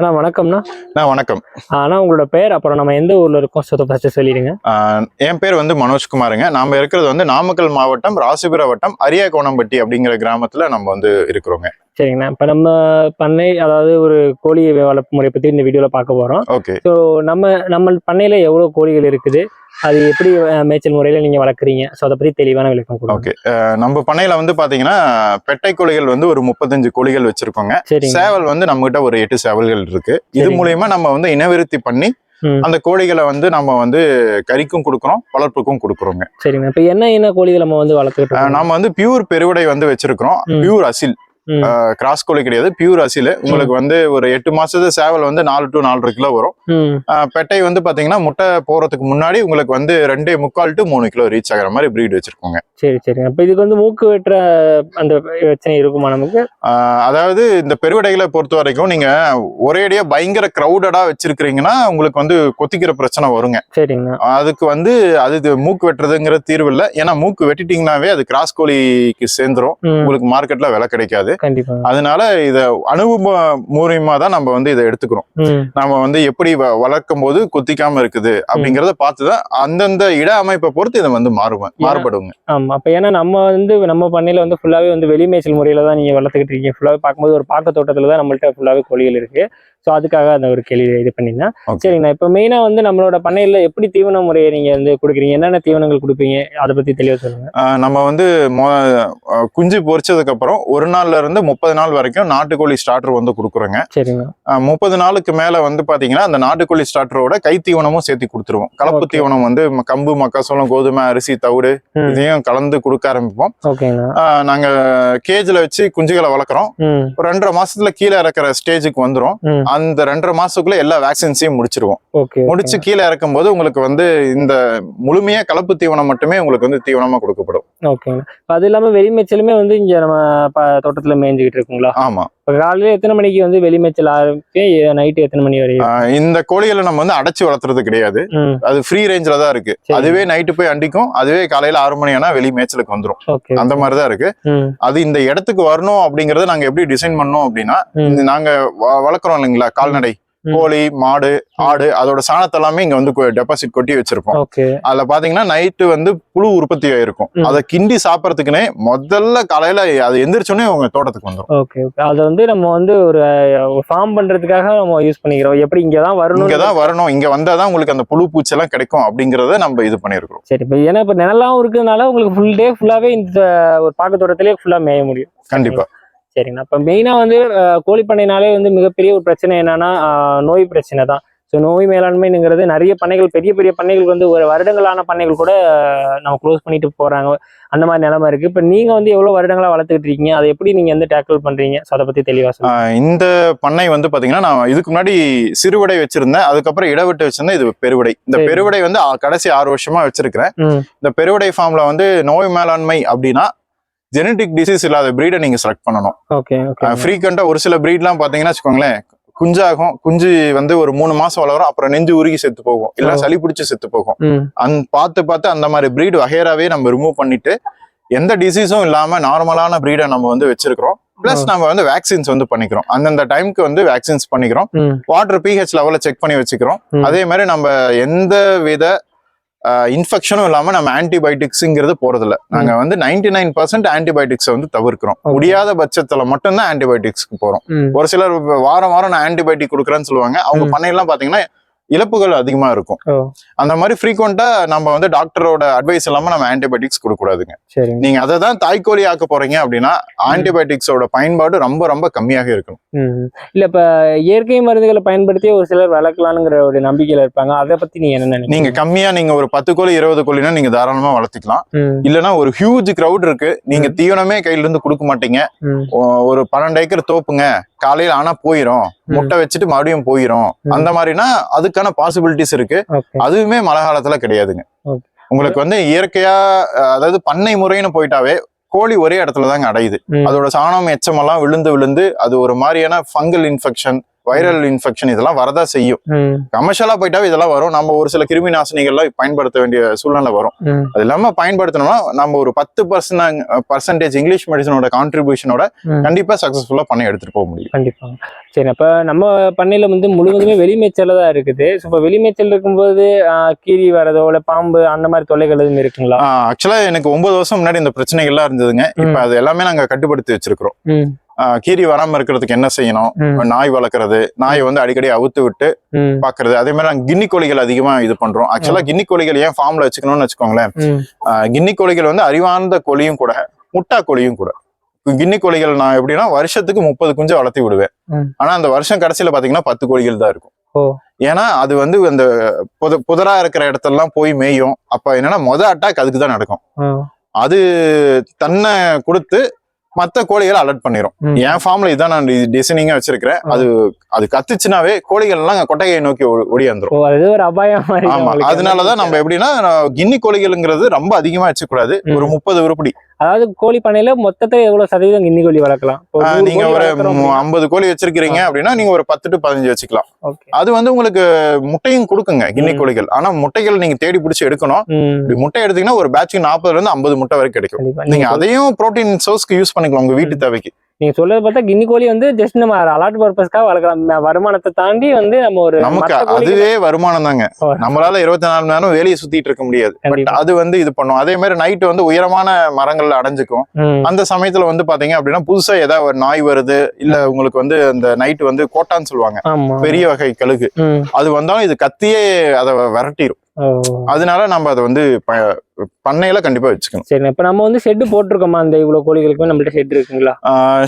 அண்ணா வணக்கம்ண்ணா. அண்ணா வணக்கம். அண்ணா உங்களோட பேர் அப்புறம் நம்ம எந்த ஊர்ல இருக்கோம்? ஸோ ஃபர்ஸ்ட் சொல்லிடுங்க. என் பேர் வந்து மனோஜ்குமாருங்க நாம இருக்கிறது வந்து நாமக்கல் மாவட்டம் ராசிபுர வட்டம் அரியாகோணம்பட்டி அப்படிங்கிற கிராமத்துல நம்ம வந்து இருக்கிறோங்க. சரிங்கண்ணா. இப்போ நம்ம பண்ணை அதாவது ஒரு கோழி வளர்ப்பு முறை பற்றி இந்த வீடியோவில் பார்க்க போகிறோம் ஓகே. ஸோ நம்ம நம்ம பண்ணையில் எவ்வளோ கோழிகள் இருக்குது? அது எப்படி மேய்ச்சல் முறையில் நீங்கள் வளர்க்குறீங்க? ஸோ அதை பற்றி தெளிவான விளக்கம் கொடுங்க. ஓகே. நம்ம பண்ணையில வந்து பாத்தீங்கன்னா பெட்டை கோழிகள் வந்து ஒரு முப்பத்தஞ்சு கோழிகள் வச்சிருக்கோங்க. சரிங்க. சேவல் வந்து நம்ம கிட்ட ஒரு எட்டு சேவல்கள் இருக்கு. இது சரிங்க. மூலியமா நம்ம வந்து இனவிருத்தி பண்ணி. அந்த கோழிகளை வந்து நம்ம வந்து கறிக்கும் கொடுக்குறோம் வளர்ப்புக்கும் கொடுக்குறோங்க. சரிங்கண்ணா இப்போ என்ன என்ன கோழிகள் நம்ம வந்து வளர்த்துக்கிட்டு ஆஹ் இருக்கோம்? நாம வந்து பியூர் பெருவிடை வந்து வச்சிருக்கிறோம். பியூர் அசில். கிராஸ் கோழி கிடையாது பியூர் அசில். உங்களுக்கு வந்து ஒரு எட்டு மாசத்து சேவல் வந்து நாலு டு நாலரை கிலோ வரும். பெட்டை வந்து பாத்தீங்கன்னா முட்டை போறதுக்கு முன்னாடி உங்களுக்கு வந்து ரெண்டே முக்கால் டு மூணு கிலோ ரீச் ஆகுற மாதிரி பிரீட் வச்சிருக்கோங்க. சரி சரி. அப்போ இதுக்கு வந்து மூக்கு வெட்டுற அந்த பிரச்சனை இருக்குமா நமக்கு? அதாவது இந்த பெருவிடைகளை பொறுத்த வரைக்கும் நீங்க ஒரேடியா பயங்கர கிரௌடடா வச்சிருக்கிறீங்கன்னா உங்களுக்கு வந்து கொத்திக்கிற பிரச்சனை வருங்க. சரிங்கண்ணா. அதுக்கு வந்து அது மூக்கு வெட்டுறதுங்கிற தீர்வு இல்லை. ஏன்னா மூக்கு வெட்டிட்டீங்கன்னாவே அது கிராஸ் கோழிக்கு சேர்ந்துரும். உங்களுக்கு மார்க்கெட்ல விலை கிடைக்காது. கண்டிப்பா. அதனால இத அனுபவ மூலியமா தான் நம்ம வந்து இதை எடுத்துக்கிறோம் நம்ம வந்து எப்படி வளர்க்கும் போது கொத்திக்காம இருக்குது அப்படிங்கறத பார்த்துதான் அந்தந்த இட அமைப்பை பொறுத்து இதை வந்து மாறுவேன் மாறுபடுங்க. ஆமா. அப்ப ஏன்னா நம்ம வந்து நம்ம பண்ணையில வந்து ஃபுல்லாவே வந்து வெளி மேய்ச்சல் முறையில தான் நீங்க வளர்த்துக்கிட்டு இருக்கீங்க. ஃபுல்லாவே பார்க்கும்போது ஒரு பாக்க தோட்டத்துல தான் நம்மள்ட்ட ஃபுல்லாவே கோழிகள் இருக்கு. ஸோ அதுக்காக அந்த ஒரு கேள்வி இது பண்ணிருந்தேன். சரிங்கண்ணா. இப்போ மெயினா வந்து நம்மளோட பண்ணையில எப்படி தீவன முறையை நீங்க வந்து கொடுக்குறீங்க? என்னென்ன தீவனங்கள் கொடுப்பீங்க? அதை பத்தி தெளிவா சொல்லுங்க. ஆஹ் நம்ம வந்து மொ- குஞ்சு பொரிச்சதுக்கு அப்புறம் ஒரு நாள்ல இருந்து முப்பது நாள் வரைக்கும் நாட்டுக்கோழி ஸ்டார்டர் வந்து கொடுக்குறோங்க. முப்பது நாளுக்கு மேல வந்து பாத்தீங்கன்னா அந்த நாட்டுக்கோழி ஸ்டார்டரோட கை தீவனமும் சேர்த்து கொடுத்துருவோம். கலப்பு. தீவனம் வந்து கம்பு மக்காசோளம் கோதுமை அரிசி தவிடு. இதையும் கலந்து கொடுக்க ஆரம்பிப்போம். நாங்க கேஜ்ல வச்சு குஞ்சுகளை வளர்க்குறோம். ஒரு ரெண்டரை மாசத்துல கீழே இறக்குற ஸ்டேஜுக்கு வந்துரும். அந்த ரெண்டரை மாசத்துக்குள்ள எல்லா வேக்சின்ஸையும் முடிச்சிருவோம். முடிச்சு கீழே இறக்கும் போது உங்களுக்கு வந்து இந்த முழுமையா கலப்பு தீவனம் மட்டுமே உங்களுக்கு வந்து தீவனமா கொடுக்கப்படும். இப்போ அது இல்லாம வெளி மேய்ச்சலுமே வந்து இங்க நம்ம ப- தோட்டத்துல மேய்ஞ்சிக்கிட்டு இருக்குங்களா? ஆமா. காலையில எத்தனை மணிக்கு வந்து வெளி மேய்ச்சல் ஆரம்பிச்சு நைட்டு எத்தனை மணி வரையும்? ஆஹ் இந்த கோழிகளை நம்ம வந்து அடைச்சு வளர்த்துறது கிடையாது. அது ஃப்ரீ ரேஞ்சில தான் இருக்கு. அதுவே நைட்டு போய் அண்டிக்கும். அதுவே காலையில ஆறு மணி ஆனா வெளி மேய்ச்சலுக்கு வந்துரும். ஓகே அந்த மாதிரி தான் இருக்கு. அது இந்த இடத்துக்கு வரணும் அப்படிங்கறத நாங்க எப்படி டிசைன் பண்ணோம் அப்படின்னா நாங்க வளர்க்குறோம் இல்லைங்களா கால்நடை. கோழி மாடு ஆடு அதோட சாணத்தை எல்லாமே இங்க வந்து டெபாசிட் கொட்டி வச்சிருப்போம். அதுல பாத்தீங்கன்னா நைட்டு வந்து புழு உற்பத்தி ஆயிருக்கும். அதை கிண்டி சாப்பிடறதுக்குனே முதல்ல காலையில அது எந்திரிச்சோடனே உங்க தோட்டத்துக்கு வந்துரும். ஓகே அதை வந்து நம்ம வந்து ஒரு ஃபார்ம் பண்றதுக்காக நம்ம யூஸ் பண்ணிக்கிறோம். எப்படி இங்க தான் வரணும் இங்கதான் வரணும். இங்க வந்தாதான் உங்களுக்கு அந்த புழு பூச்சி எல்லாம் கிடைக்கும் அப்படிங்கறத நம்ம இது பண்ணிருக்கிறோம். சரி இப்போ ஏன்னா இப்போ நிழலாவும் இருக்கிறதுனால உங்களுக்கு ஃபுல் டே ஃபுல்லாவே இந்த ஒரு பாக்க தோட்டத்திலே ஃபுல்லா மேய முடியும். கண்டிப்பா. சரிங்கண்ணா. இப்போ மெயினாக வந்து அஹ், கோழி பண்ணைனாலே வந்து மிகப்பெரிய ஒரு பிரச்சனை என்னன்னா நோய் பிரச்சனை தான். ஸோ நோய் மேலாண்மைங்கிறது நிறைய பண்ணைகள் பெரிய பெரிய பண்ணைகள் வந்து ஒரு வருடங்களான பண்ணைகள் கூட நம்ம க்ளோஸ் பண்ணிட்டு போறாங்க. அந்த மாதிரி நிலைமை இருக்கு. இப்போ நீங்க வந்து எவ்வளவு வருடங்களா வளர்த்துக்கிட்டு இருக்கீங்க? அதை எப்படி நீங்க வந்து டேக்கிள் பண்றீங்க? ஸோ அதை பத்தி தெளிவா சொல்லுங்க. ஆஹ் இந்த பண்ணை வந்து பாத்தீங்கன்னா நான் இதுக்கு முன்னாடி சிறுவிடை வச்சிருந்தேன். அதுக்கப்புறம் இடவிட்டு வச்சிருந்தேன். இது பெருவிடை. இந்த. பெருவிடை வந்து கடைசி ஆறு வருஷமா வச்சிருக்கிறேன். இந்த பெருவிடை ஃபார்ம்ல வந்து நோய் மேலாண்மை அப்படின்னா ஜெனட்டிக் டிசீஸ் இல்லாத பிரீடை நீங்க செலக்ட் பண்ணணும். ஃப்ரீக்வெண்டா ஒரு சில பிரீட்லாம் பாத்தீங்கன்னா வச்சுக்கோங்களேன் குஞ்சாகும் குஞ்சு வந்து ஒரு மூணு மாசம் வளரும் அப்புறம் நெஞ்சு உருகி செத்து போகும் இல்ல ஓ. சளி பிடிச்சு செத்து போகும். ம் அந் பார்த்து பார்த்து அந்த மாதிரி பிரீடு வகையறாவே நம்ம ரிமூவ் பண்ணிட்டு எந்த டிசீஸும் இல்லாம நார்மலான பிரீடை நம்ம வந்து வச்சிருக்கிறோம். பிளஸ் நம்ம வந்து வேக்சின்ஸ் வந்து பண்ணிக்கிறோம். அந்தந்த டைம்க்கு வந்து வேக்சின்ஸ் பண்ணிக்கிறோம். வாட்டர் பிஹெச் லெவல செக் பண்ணி வச்சுக்கிறோம். ம். அதே மாதிரி நம்ம எந்த வித இன்ஃபெக்ஷனும் இல்லாம நம்ம ஆன்டிபயோட்டிக்ஸ்ங்கிறது போறதில்ல. நாங்க வந்து நைன்டி நைன் பர்சன்ட் ஆன்டிபயோட்டிக்ஸ் வந்து தவிர்க்கிறோம். முடியாத பட்சத்துல மட்டும்தான் ஆன்டிபயோட்டிக்ஸ்க்கு போறோம். ம். ஒரு சிலர் வாரம் வாரம் நான் ஆன்டிபயோட்டிக் கொடுக்குறேன்னு சொல்லுவாங்க. அவங்க. பண்ணையெல்லாம் பாத்தீங்கன்னா இழப்புகள் அதிகமா இருக்கும். அந்த மாதிரி ஃப்ரீக்வெண்டா நம்ம வந்து டாக்டரோட அட்வைஸ் இல்லாம நம்ம ஆன்டிபயோட்டிக்ஸ் கொடுக்க கூடாதுங்க சரிங்க. நீங்க அதை தான் தாய்க்கோழி ஆக்க போறீங்க அப்படின்னா ஆன்டிபயோட்டிக்ஸோட பயன்பாடு ரொம்ப ரொம்ப கம்மியாக இருக்கணும். ம் இல்ல இப்ப இயற்கை மருந்துகளை பயன்படுத்தி ஒரு சிலர் வளர்க்கலாம்ங்கிற ஒரு நம்பிக்கையில இருப்பாங்க. அதை பத்தி நீங்க என்ன நீங்க கம்மியா நீங்க ஒரு பத்து கோழி இருபது கோழினா நீங்க தாராளமா வளர்த்திக்கலாம். ம். இல்லைன்னா ஒரு ஹியூஜ் கிரவுட் இருக்கு. நீங்க தீவனமே கையில இருந்து கொடுக்க மாட்டீங்க. ஒரு பன்னெண்டு ஏக்கர் தோப்புங்க. காலையில ஆனா போயிரும். முட்டை வச்சுட்டு மறுபடியும் போயிரும். அந்த மாதிரினா அதுக்கான பாசிபிலிட்டிஸ் இருக்கு. அதுவுமே மழை காலத்துல கிடையாதுங்க. உங்களுக்கு வந்து இயற்கையா அதாவது பண்ணை முறைன்னு போயிட்டாவே கோழி ஒரே இடத்துல தாங்க அடையுது அதோட சாணம் எச்சமெல்லாம் விழுந்து விழுந்து அது ஒரு மாதிரியான ஃபங்கல் இன்ஃபெக்ஷன் வைரல் இன்ஃபெக்ஷன் இதெல்லாம் வரதா செய்யும். கமர்ஷியலா போயிட்டாவே இதெல்லாம் வரும். நம்ம ஒரு சில கிருமி நாசினிகள்லாம் பயன்படுத்த வேண்டிய சூழ்நிலை வரும். அது இல்லாம பயன்படுத்தணும்னா நம்ம ஒரு பத்து பர்சன்ட் பர்சன்டேஜ் இங்கிலீஷ் மெடிசனோட கான்ட்ரிபியூஷனோட. கண்டிப்பா சக்சஸ்ஃபுல்லா பண்ணி எடுத்துட்டு போக முடியும். கண்டிப்பாங்க சரி அப்ப நம்ம பண்ணையில வந்து முழுவதுமே வெளிமேய்ச்சல தான் இருக்குது. ஸோ இப்போ வெளிமேய்ச்சல் இருக்கும்போது கீரி வரதோ இல்ல பாம்பு அந்த மாதிரி தொல்லைகள் எதுவும் இருக்குங்களா? ஆக்சுவலா எனக்கு ஒன்பது வருஷம் முன்னாடி இந்த பிரச்சனைகள்லாம் இருந்ததுங்க. இப்ப அது எல்லாமே நாங்க கட்டுப்படுத்தி வச்சிருக்கிறோம். கீரி வராம இருக்கிறதுக்கு என்ன செய்யணும்? நாய் வளர்க்குறது நாயை வந்து அடிக்கடி அவுத்து விட்டு பாக்குறது. அதே மாதிரி நாங்க கின்னி கோழிகள் அதிகமா இது பண்றோம். ஆக்சுவலா கின்னி கோழிகள் ஏன் ஃபார்ம்ல வச்சுக்கணும்னு வச்சுக்கோங்களேன். கின்னி கோழிகள் வந்து அறிவார்ந்த கோழியும் கூட முட்டா கோழியும் கூட. கின்னி கோழிகள் நான் எப்படின்னா வருஷத்துக்கு முப்பது குஞ்சு வளர்த்தி விடுவேன். ஆனா அந்த வருஷம் கடைசியில பாத்தீங்கன்னா பத்து கோழிகள் தான் இருக்கும். ஏன்னா அது வந்து அந்த புத புதரா இருக்கிற இடத்தெல்லாம் போய் மேயும். அப்ப என்னன்னா மொத அட்டாக் அதுக்கு தான் நடக்கும். அது தன்னை கொடுத்து மத்த கோழிகளை அலர்ட் பண்ணிரும் ம். என் ஃபார்ம்ல இதான் நான் டிசைனிங்கா வச்சிருக்கிறேன். அது அது கத்துச்சுனாவே கோழிகள் எல்லாம் கொட்டையை நோக்கி ஓடியாந்துரும் ஓ அது ஒரு அபாயம் மாதிரி ஆமா. அதனாலதான் நம்ம எப்படின்னா கின்னி கோழிகள்ங்கிறது ரொம்ப அதிகமா வச்சுக்கூடாது. ஒரு முப்பது உருப்படி அதாவது கோழி பண்ணையில மொத்தத்துல எவ்வளவு சதவீதம் கின்னி கோழி வளர்க்கலாம்? நீங்க ஒரு ஐம்பது கோழி வச்சிருக்கீங்க அப்படின்னா நீங்க ஒரு பத்து டு பதினஞ்சு வச்சுக்கலாம். அது வந்து உங்களுக்கு முட்டையும் கொடுக்குங்க ம். கோழிகள். ஆனா முட்டைகள் நீங்க தேடி பிடிச்சி எடுக்கணும். முட்டை எடுத்தீங்கன்னா ஒரு பேட்சுக்கு நாற்பதுல இருந்து ஐம்பது முட்டை வரைக்கும் கிடைக்கும். நீங்க அதையும் புரோட்டீன் சோர்ஸ்க்கு யூஸ் பண்ணிக்கலாம் உங்க வீட்டு தேவைக்கு. நீங்க சொல்றது பார்த்தா கின்னி கோழி வந்து ஜஸ்ட் நம்ம அலாட் பர்பஸ்க்காக வளர்க்கலாம். வருமானத்தை தாண்டி வந்து நம்ம ஒரு நமக்கு அதுவே வருமானம் தாங்க. நம்மளால இருபத்தி நாலு மணி நேரம் வேலையை சுத்திட்டு இருக்க முடியாது. பட். அது வந்து இது பண்ணும். அதே மாதிரி நைட் வந்து உயரமான மரங்கள்ல அடைஞ்சுக்கும். அந்த சமயத்துல வந்து பாத்தீங்க அப்படின்னா புதுசா ஏதாவது ஒரு நாய் வருது இல்ல உங்களுக்கு வந்து அந்த நைட் வந்து கோட்டான்னு சொல்லுவாங்க. பெரிய வகை கழுகு. அது வந்தாலும் இது கத்தியே அதை விரட்டிடும். அதனால நம்ம அதை வந்து பண்ணையில கண்டிப்பா வச்சுக்கணும். சரி இப்ப நம்ம வந்து ஷெட் போட்டிருக்கோமா? அந்த இவ்வளவு கோழிகளுக்குமே நம்மள்ட்ட ஷெட் இருக்குங்களா?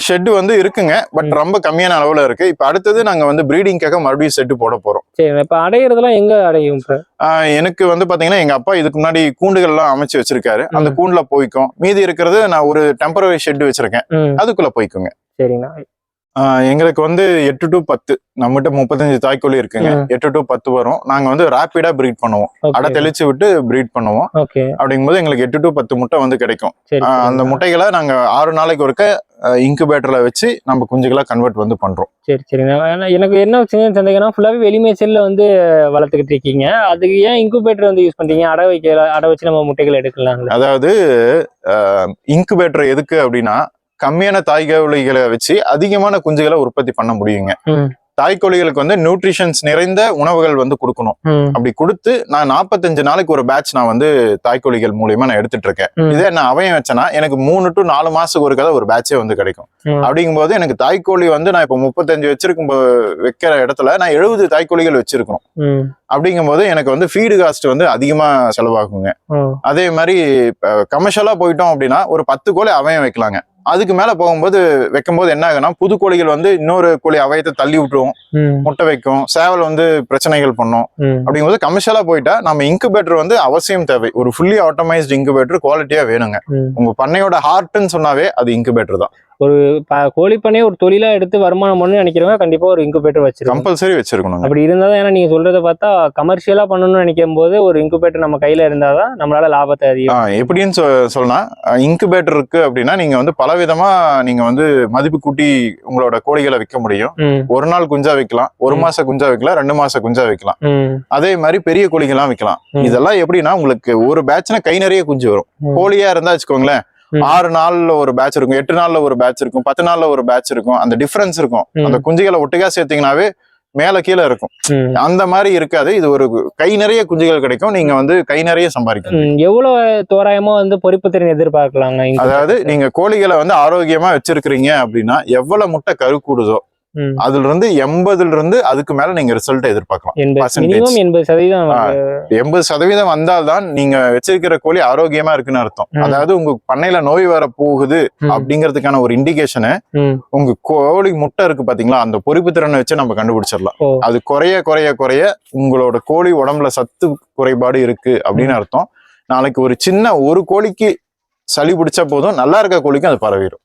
ஷெட் வந்து இருக்குங்க. பட். ரொம்ப கம்மியான அளவுல இருக்கு. இப்ப அடுத்தது நாங்க வந்து ப்ரீடிங்காக மறுபடியும் செட்டு போட போறோம். சரி இப்ப அடையிறதெல்லாம் எங்க அடையும் எனக்கு வந்து பாத்தீங்கன்னா எங்க அப்பா இதுக்கு முன்னாடி கூண்டுகள் எல்லாம் அமைச்சு வச்சிருக்காரு. அந்த. கூண்டுல போய்க்கும். மீதி இருக்கிறது நான் ஒரு டெம்பரரி ஷெட் வச்சிருக்கேன். அதுக்குள்ள போய்க்குங்க. சரிங்கண்ணா எங்களுக்கு வந்து எட்டு டு பத்து நம்மகிட்ட முப்பத்தஞ்சு தாய்க்கோழி இருக்குங்க. எட்டு டு பத்து வரும். நாங்க வந்து ரேப்பிடா ப்ரீட் பண்ணுவோம். அடை தெளிச்சு விட்டு ப்ரீட் பண்ணுவோம். அப்படிங்கும்போது எங்களுக்கு எட்டு டு பத்து முட்டை வந்து கிடைக்கும். சரி அந்த. முட்டைகளை நாங்க ஆறு நாளைக்கு ஒருக்க இன்குபேட்டர்ல வச்சு நம்ம குஞ்சுகளா கன்வெர்ட் வந்து பண்றோம். சரி ஏன்னா எனக்கு என்ன சந்தேகம்னா ஃபுல்லாவே வெளிமேச்சல்ல வந்து வளர்த்துக்கிட்டு இருக்கீங்க. அதுக்கு ஏன் இன்குபேட்டர் வந்து யூஸ் பண்றீங்க? அடை வைக்கல அடை வச்சு நம்ம முட்டைகள் எடுக்கலாங்களா அதாவது இன்குபேட்டர் எதுக்கு அப்படின்னா கம்மியான தாய்க்கோழிகளை வச்சு அதிகமான குஞ்சுகளை உற்பத்தி பண்ண முடியுங்க. தாய்க்கோழிகளுக்கு வந்து நியூட்ரிஷன்ஸ் நிறைந்த உணவுகள் வந்து கொடுக்கணும். அப்படி கொடுத்து நான் நாற்பத்தஞ்சு நாளைக்கு ஒரு பேட்ச் நான் வந்து தாய்க்கோழிகள் மூலியமா நான் எடுத்துட்டு இருக்கேன். இதே நான் அவன் வச்சேன்னா எனக்கு மூணு டு நாலு மாசத்துக்கு ஒரு கதை ஒரு பேட்சே வந்து கிடைக்கும். அப்படிங்கும்போது எனக்கு தாய்க்கோழி வந்து நான் இப்போ முப்பத்தஞ்சு வச்சிருக்கும் போ- வைக்கிற இடத்துல நான் எழுபது தாய்க்கோழிகள் வச்சிருக்கணும். அப்படிங்கும்போது எனக்கு வந்து ஃபீடு காஸ்ட் வந்து அதிகமா செலவாகுங்க. அதே மாதிரி கமர்ஷியலா போயிட்டோம் அப்படின்னா ஒரு பத்து கோழி அவயம் வைக்கலாங்க. அதுக்கு மேல போகும்போது வைக்கும்போது என்ன ஆகுனா புது கோழிகள் வந்து இன்னொரு கோழி அவயத்தை தள்ளி விட்டுரும். முட்டை வைக்கும். சேவல் வந்து பிரச்சனைகள் பண்ணும். அப்படிங்கும்போது கமர்ஷியலா போயிட்டா நம்ம இன்குபேட்டர் வந்து அவசியம் தேவை. ஒரு ஃபுல்லி ஆட்டோமைஸ்டு இன்குபேட்டர் குவாலிட்டியா வேணுங்க. உங்க பண்ணையோட ஹார்ட்னு சொன்னாவே அது இன்குபேட்டர் தான். ப- கோழி பண்ணையை ஒரு தொழிலா எடுத்து வருமானம் பண்ணணும்னு நினைக்கிறவங்க கண்டிப்பா ஒரு இன்குபேட்டர் வச்சிருக்கோம் கம்பல்சரி வச்சிருக்கணுங்க அப்படி இருந்தாதான் ஏன்னா நீங்க சொல்றத பார்த்தா கமர்ஷியலா பண்ணணும்னு நினைக்கும் போது ஒரு இன்குபேட்டர் நம்ம கையில இருந்தாதான் நம்மளால லாபத்தை அதிகம் எப்படின்னு சொ சொன்னா இன்குபேட்டர் இருக்கு அப்படின்னா நீங்க வந்து பலவிதமா நீங்க வந்து மதிப்பு கூட்டி உங்களோட கோழிகளை விற்க முடியும் ஒரு நாள் குஞ்சா வைக்கலாம் ஒரு. மாச குஞ்சா வைக்கலாம் ரெண்டு மாச குஞ்சா வைக்கலாம் ம், அதே மாதிரி பெரிய கோழிகள்லாம் விற்கலாம். இதெல்லாம் எப்படின்னா உங்களுக்கு ஒரு பேட்ச்னா கை நிறைய குஞ்சு வரும். கோழியா இருந்தா வச்சுக்கோங்களேன். ஆறு நாள்ல ஒரு பேட்ச் இருக்கும் எட்டு நாள்ல ஒரு பேட்ச் இருக்கும் பத்து நாள்ல ஒரு பேட்ச் இருக்கும் அந்த டிஃபரன்ஸ் இருக்கும். அந்த குஞ்சுகளை ஒட்டுக்கா சேர்த்தீங்கன்னாவே மேல கீழே இருக்கும். அந்த மாதிரி இருக்காது இது ஒரு கை நிறைய குஞ்சுகள் கிடைக்கும் நீங்க வந்து கை நிறைய சம்பாதிக்கணும் எவ்வளவு தோராயமா வந்து பொறிப்பு திறன் எதிர்பார்க்கலாங்க? அதாவது நீங்க கோழிகளை வந்து ஆரோக்கியமா வச்சிருக்கிறீங்க அப்படின்னா எவ்வளவு முட்டை கரு கூடுதோ ம், அதுல இருந்து எண்பதுல இருந்து அதுக்கு மேல நீங்க ரிசல்ட் எதிர்பார்க்கலாம். எண்பது. சதவீதம் ஆ. எண்பது சதவீதம் வந்தால்தான் நீங்க வச்சிருக்கிற கோழி ஆரோக்கியமா இருக்குன்னு அர்த்தம். அதாவது உங்க பண்ணையில நோய் வர போகுது அப்படிங்கிறதுக்கான ஒரு இண்டிகேஷனு உங்க கோழி முட்டை இருக்கு பாத்தீங்களா? அந்த பொறிப்பு திறனை வச்சு நம்ம கண்டுபிடிச்சிடலாம். அது குறைய குறைய குறைய உங்களோட கோழி உடம்புல சத்து குறைபாடு இருக்கு அப்படின்னு அர்த்தம். நாளைக்கு ஒரு சின்ன ஒரு கோழிக்கு சளி பிடிச்சா போதும் நல்லா இருக்க கோழிக்கும் அது பரவிடும்.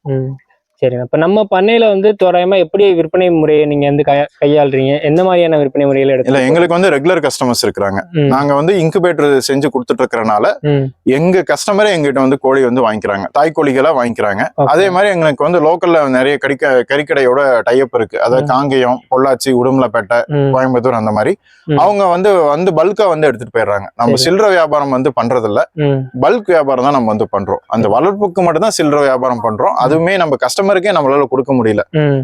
சரிங்க இப்ப நம்ம பண்ணையில வந்து தோராயமா எப்படி விற்பனை முறையை நீங்க வந்து கையா- கையாளுறீங்க? எந்த மாதிரியான விற்பனை முறையில இல்ல எடுத்து எங்களுக்கு வந்து ரெகுலர் கஸ்டமர்ஸ் இருக்கிறாங்க. நாங்க வந்து இன்குபேட்டர் செஞ்சு கொடுத்துட்டு இருக்கறனால எங்க கஸ்டமரே எங்கிட்ட வந்து கோழி வந்து வாங்கிக்கிறாங்க. தாய் கோழிகளா வாங்கிக்கிறாங்க. அதே மாதிரி எங்களுக்கு வந்து லோக்கல்ல நிறைய கறிக்க கறிக்கடையோட டைப் இருக்கு. அதாவது. காங்கேயம் பொள்ளாச்சி உடுமலைப்பேட்டை கோயம்புத்தூர் அந்த மாதிரி. அவங்க வந்து வந்து பல்கா வந்து எடுத்துட்டு போயிடுறாங்க. நம்ம. சில்லறை வியாபாரம் வந்து பண்றது இல்ல ம், பல்க் வியாபாரம் தான் நம்ம வந்து பண்றோம். அந்த வளர்ப்புக்கு மட்டும் தான் சில்லறை வியாபாரம் பண்றோம். அதுவுமே நம்ம கஸ்டமருக்கே நம்மளால கொடுக்க முடியல.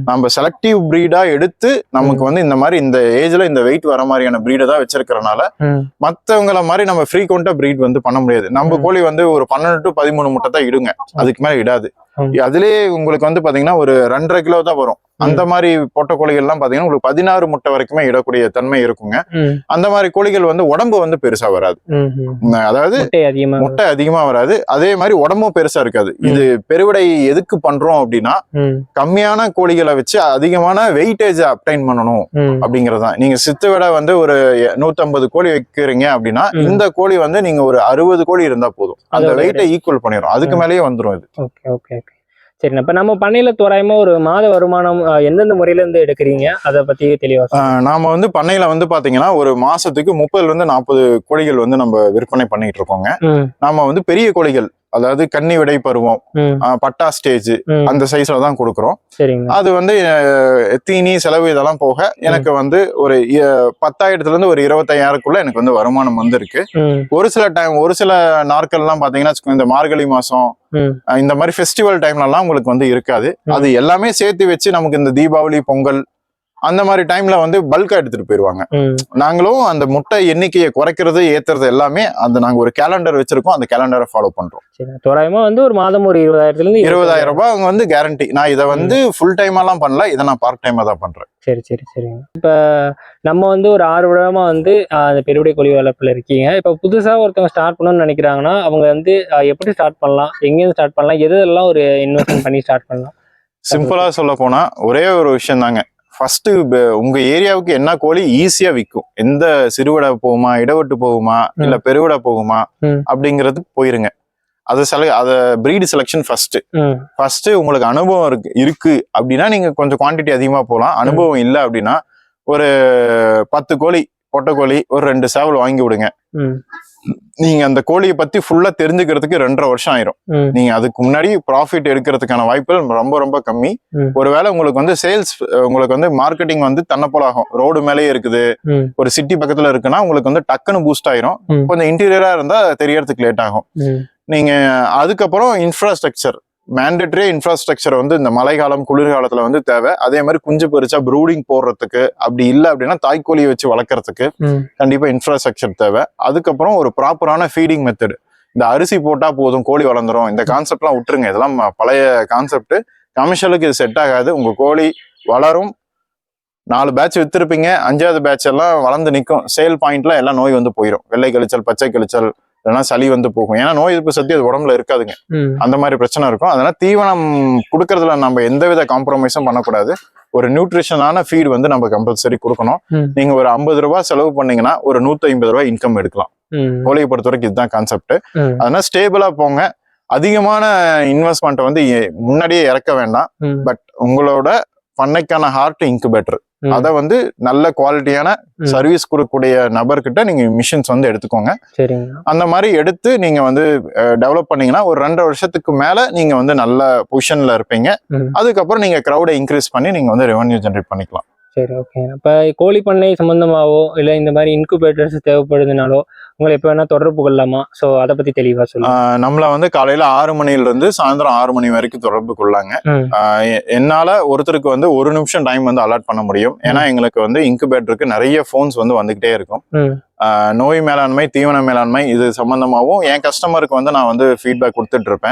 நம்ம செலக்டிவ் பிரீடா எடுத்து நமக்கு வந்து இந்த மாதிரி இந்த ஏஜ்ல இந்த வெயிட் வர மாதிரியான பிரீடை தான் வச்சிருக்கிறனால மத்தவங்கள மாதிரி நம்ம ஃப்ரீக்வெண்டா பிரீட் வந்து பண்ண முடியாது. நம்ம. கோழி வந்து ஒரு பன்னெண்டு டு பதிமூணு முட்டை தான் இடுங்க. அதுக்கு மேல இடாது. அதுலயே உங்களுக்கு வந்து பாத்தீங்கன்னா ஒரு ரெண்டரை கிலோ தான் வரும். அந்த மாதிரி பொட்டை கோழிகள் எல்லாம் பாத்தீங்கன்னா உங்களுக்கு பதினாறு முட்டை வரைக்குமே இடக்கூடிய தன்மை இருக்குங்க. அந்த மாதிரி கோழிகள் வந்து உடம்பு வந்து பெருசா வராது. அதாவது முட்டை அதிகமா வராது. அதே மாதிரி உடம்பும் பெருசா இருக்காது. இது பெருவிடை எதுக்கு பண்றோம் அப்படின்னா கம்மியான கோழிகளை வச்சு அதிகமான வெயிட்டேஜ் அப்டைன் பண்ணணும் அப்படிங்கறதுதான். நீங்க சித்து விட வந்து ஒரு நூத்தம்பது கோழி வைக்கிறீங்க அப்படின்னா. இந்த கோழி வந்து நீங்க ஒரு அறுபது கோழி இருந்தா போதும். அந்த வெயிட்டை ஈக்குவல் பண்ணிடும் அதுக்கு. மேலேயே வந்துரும் இது. Okay okay okay. சரிண்ணா இப்ப நம்ம பண்ணையில தோராயமா ஒரு மாத வருமானம் எந்தெந்த முறையில இருந்து எடுக்கிறீங்க? அதை பத்தி தெளிவா சொல்லுங்க. ஆஹ் நாம வந்து பண்ணையில வந்து பாத்தீங்கன்னா ஒரு மாசத்துக்கு முப்பதுல இருந்து நாற்பது கோழிகள் வந்து நம்ம விற்பனை பண்ணிட்டு இருக்கோங்க. நாம வந்து பெரிய கோழிகள் அதாவது கன்னி விடை பருவம் பட்டா ஸ்டேஜ். அந்த சைஸ்ல தான் கொடுக்குறோம். அது வந்து தீனி செலவு இதெல்லாம் போக எனக்கு வந்து ஒரு பத்தாயிரத்துல இருந்து ஒரு இருபத்தையாயிரக்குள்ள எனக்கு வந்து வருமானம் வந்திருக்கு. ஒரு சில டைம் ஒரு சில நாட்கள்லாம் பாத்தீங்கன்னா வச்சுக்கோங்க, இந்த மார்கழி மாசம் இந்த மாதிரி ஃபெஸ்டிவல் டைம்லலாம் உங்களுக்கு வந்து இருக்காது. அது எல்லாமே சேர்த்து வச்சு நமக்கு இந்த தீபாவளி பொங்கல் அந்த மாதிரி டைம்ல வந்து பல்கா எடுத்துட்டு போயிருவாங்க. நாங்களும் அந்த முட்டை எண்ணிக்கையை குறைக்கிறது ஏத்துறது எல்லாமே அந்த நாங்க ஒரு கேலண்டர் வச்சிருக்கோம். அந்த கேலண்டரை ஃபாலோ பண்றோம். சரி தோராயமா வந்து ஒரு மாதம் ஒரு இருபதாயிரத்துல இருந்து இருபதாயிரம். ரூபாய் அவங்க வந்து கேரண்டி நான் இதை வந்து ஃபுல் டைமா எல்லாம் பண்ணல இதை நான் பார்ட் டைமா தான் பண்றேன். சரி சரி சரிங்க. இப்ப நம்ம வந்து ஒரு ஆறு வருடமா வந்து அந்த பெருவிடை கோழி வளர்ப்புல இருக்கீங்க. இப்ப புதுசா ஒருத்தவங்க ஸ்டார்ட் பண்ணணும்னு நினைக்கிறாங்கன்னா அவங்க வந்து எப்படி ஸ்டார்ட் பண்ணலாம்? எங்கேருந்து ஸ்டார்ட் பண்ணலாம்? எது எல்லாம் ஒரு இன்வெஸ்ட்மெண்ட் பண்ணி ஸ்டார்ட் பண்ணலாம்? சிம்பிளா சொல்ல போனா ஒரே ஒரு விஷயம் தாங்க ஃபர்ஸ்ட் உங்க ஏரியாவுக்கு என்ன கோழி ஈஸியா விற்கும் எந்த சிறுவிடை போகுமா இடவட்டு போகுமா இல்ல பெருவிடை போகுமா ம். அப்படிங்கிறது போயிருங்க. அது செல அத பிரீடு செலெக்ஷன் ஃபர்ஸ்ட் ஃபர்ஸ்ட் உங்களுக்கு அனுபவம் இருக்கு இருக்கு அப்படின்னா நீங்க கொஞ்சம் குவாண்டிட்டி அதிகமா போகலாம் அனுபவம் இல்லை அப்படின்னா ஒரு பத்து கோழி பொட்டை கோழி ஒரு ரெண்டு சேவல் வாங்கி விடுங்க. நீங்க அந்த கோழியை பத்தி ஃபுல்லா தெரிஞ்சுக்கிறதுக்கு ரெண்டரை வருஷம் ஆயிரும். நீங்க அதுக்கு முன்னாடி ப்ராஃபிட் எடுக்கிறதுக்கான வாய்ப்புகள் ரொம்ப ரொம்ப கம்மி. ஒருவேளை உங்களுக்கு வந்து சேல்ஸ் உங்களுக்கு வந்து மார்க்கெட்டிங் வந்து தன்னப்போல் ஆகும் ரோடு மேலேயே இருக்குது. ஒரு சிட்டி பக்கத்துல இருக்குன்னா உங்களுக்கு வந்து டக்குன்னு பூஸ்ட் ஆயிரும். கொஞ்சம் இன்டீரியரா இருந்தா தெரியறதுக்கு லேட் ஆகும். நீங்க அதுக்கப்புறம் இன்ஃப்ராஸ்ட்ரக்சர் மேண்டேட்டரி இன்ஃப்ராஸ்ட்ரக்சர் வந்து இந்த மழைக்காலம் குளிர்காலத்துல வந்து தேவை. அதே மாதிரி குஞ்சு பறிச்சா ப்ரூடிங் போடுறதுக்கு அப்படி இல்லை அப்படின்னா தாய்க்கோழியை வச்சு வளர்க்கறதுக்கு கண்டிப்பா இன்ஃப்ராஸ்ட்ரக்சர் தேவை. அதுக்கப்புறம் ஒரு ப்ராப்பரான ஃபீடிங் மெத்தட் இந்த அரிசி போட்டா போதும் கோழி வளர்ந்துரும். இந்த கான்செப்ட்லாம் விட்டுருங்க. இதெல்லாம் பழைய கான்செப்ட் கமர்ஷியலுக்கு இது செட் ஆகாது. உங்க கோழி வளரும். நாலு பேட்ச் வித்திருப்பீங்க. அஞ்சாவது பேட்ச் எல்லாம் வளர்ந்து நிற்கும். சேல் பாயிண்ட்ல எல்லாம் நோய் வந்து போயிடும் வெள்ளை கழிச்சல் பச்சை கழிச்சல் இல்லைன்னா சளி வந்து போகும். ஏன்னா நோய் எதிர்ப்பு சக்தி அது உடம்புல இருக்காதுங்க. அந்த மாதிரி பிரச்சனை இருக்கும். அதனால தீவனம் கொடுக்கறதுல நம்ம எந்தவித காம்ப்ரமைஸும் பண்ணக்கூடாது. ஒரு நியூட்ரிஷனான ஃபீட் வந்து நம்ம கம்பல்சரி கொடுக்கணும். நீங்க ஒரு ஐம்பது ரூபாய் செலவு பண்ணீங்கன்னா ஒரு நூத்தி ஐம்பது ரூபாய் இன்கம் எடுக்கலாம் கோழியை பொறுத்த வரைக்கும் இதுதான் கான்செப்ட் அதனால ஸ்டேபிளா போங்க. அதிகமான இன்வெஸ்ட்மெண்ட் வந்து முன்னாடியே இறக்க வேண்டாம். பட் உங்களோட பண்ணைக்கான ஹார்ட் இன்குபேட்டர். அதை வந்து நல்ல குவாலிட்டியான. சர்வீஸ் கொடுக்கக்கூடிய நபர்கிட்ட நீங்க மிஷின்ஸ் வந்து எடுத்துக்கோங்க அந்த மாதிரி எடுத்து நீங்க வந்து டெவலப் பண்ணீங்கன்னா ஒரு ரெண்டு வருஷத்துக்கு மேல நீங்க வந்து நல்ல பொசிஷன்ல இருப்பீங்க. அதுக்கப்புறம் நீங்க க்ரௌடை இன்க்ரீஸ் பண்ணி நீங்க வந்து ரெவன்யூ ஜென்ரேட் பண்ணிக்கலாம் சரி ஓகே இப்போ கோழி பண்ணை சம்பந்தமாவோ இல்லை இந்த மாதிரி இன்குபேட்டர்ஸ் தேவைப்படுதுனாலோ உங்களை எப்போ வேணா தொடர்பு கொள்ளலாமா? ஸோ அதை பத்தி தெளிவா சொல்லுங்க. ஆஹ் நம்மள வந்து காலையில ஆறு மணில இருந்து சாயந்தரம் ஆறு மணி வரைக்கும் தொடர்பு கொள்ளாங்க. என்னால ஒருத்தருக்கு வந்து ஒரு நிமிஷம் டைம் வந்து அலாட் பண்ண முடியும். ஏன்னா எங்களுக்கு வந்து இன்குபேட்டருக்கு நிறைய ஃபோன்ஸ் வந்து வந்துகிட்டே இருக்கும். நோய் மேலாண்மை தீவன மேலாண்மை இது சம்பந்தமாவும் என் கஸ்டமருக்கு வந்து நான் வந்து ஃபீட்பேக் கொடுத்துட்டு இருப்பேன்.